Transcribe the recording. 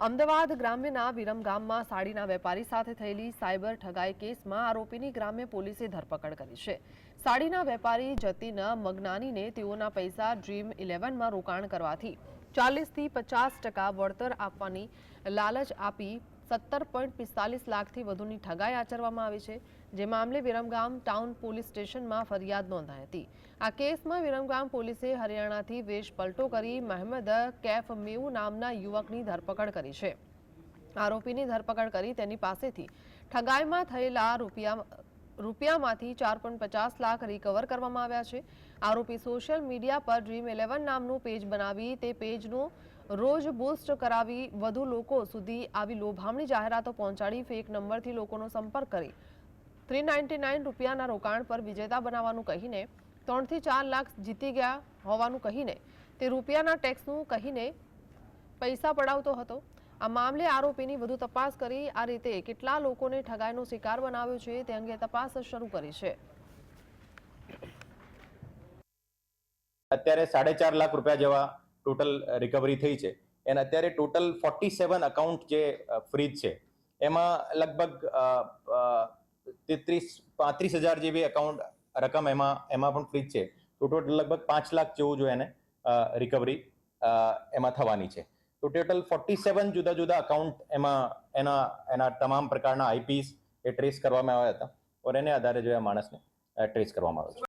અમદાવાદ ગ્રામ્યના વિરમ ગામમાં સાડીના વેપારી સાથે થયેલી સાયબર ઠગાઈ કેસમાં આરોપીની ગ્રામ્ય પોલીસે ધરપકડ કરી છે. સાડીના વેપારી જતીન મગનાનીને તેઓના પૈસા ડ્રીમ ઇલેવનમાં રોકાણ કરવાથી ચાલીસથી પચાસ ટકા વળતર આપવાની લાલચ આપી સત્તર પોઈન્ટ પિસ્તાલીસ લાખથી વધુની ઠગાઈ આચરવામાં આવી છે, જે મામલે વિરમગામ ટાઉન પોલીસ સ્ટેશનમાં ફરિયાદ નોંધાઈ હતી. આ કેસમાં વિરમગામ પોલીસે હરિયાણાથી વેશ પલટો કરી મહેમદ કેફ મેવ નામના યુવકની ધરપકડ કરી છે. આરોપીની ધરપકડ કરી તેની પાસેથી ઠગાઈમાં થયેલા રૂપિયા, રૂપિયામાંથી ચાર પોઈન્ટ પચાસ લાખ રિકવર કરવામાં આવ્યા છે. આરોપી સોશિયલ મીડિયા પર ડ્રીમ ઇલેવન નામનું પેજ બનાવી તે પેજનું રોજ બૂસ્ટ કરાવી વધુ લોકો સુધી આવી લોભામણી જાહેરાતો પહોંચાડી, ફેક નંબરથી લોકોનો સંપર્ક કરી. થ્રી રૂપિયાના રોકાણ પર વિજેતા બનાવવાનું કહીને ત્રણથી ચાર લાખ જીતી ગયા હોવાનું કહીને તે રૂપિયાના ટેક્સનું કહીને પૈસા પડાવતો હતો. આ મામલે આરોપીની વધુ તપાસ કરી, આ રીતે કેટલા લોકોને ઠગાઈનો શિકાર બનાવ્યો છે તે અંગે તપાસ શરૂ કરી છે. અત્યારે સાડે ચાર લાખ રૂપિયા જેવા ટોટલ રિકવરી થઈ છે. એન્ડ અત્યારે ટોટલ ફોર્ટી સેવન અકાઉન્ટ જે ફ્રીજ છે. એમાં લગભગ તેત્રીસ, પાંત્રીસ હજાર જેવી અકાઉન્ટ રકમ એમાં એમાં પણ ફ્રીજ છે. તો ટોટલ લગભગ પાંચ લાખ જેવું જો એને રિકવરી એમાં થવાની છે. તો ટોટલ ફોર્ટી સેવન જુદા જુદા અકાઉન્ટ એમાં, એના એના તમામ પ્રકારના આઈપીસ એ ટ્રેસ કરવામાં આવ્યા હતા. ઓર એને આધારે જો એ માણસને ટ્રેસ કરવામાં આવ્યો છે.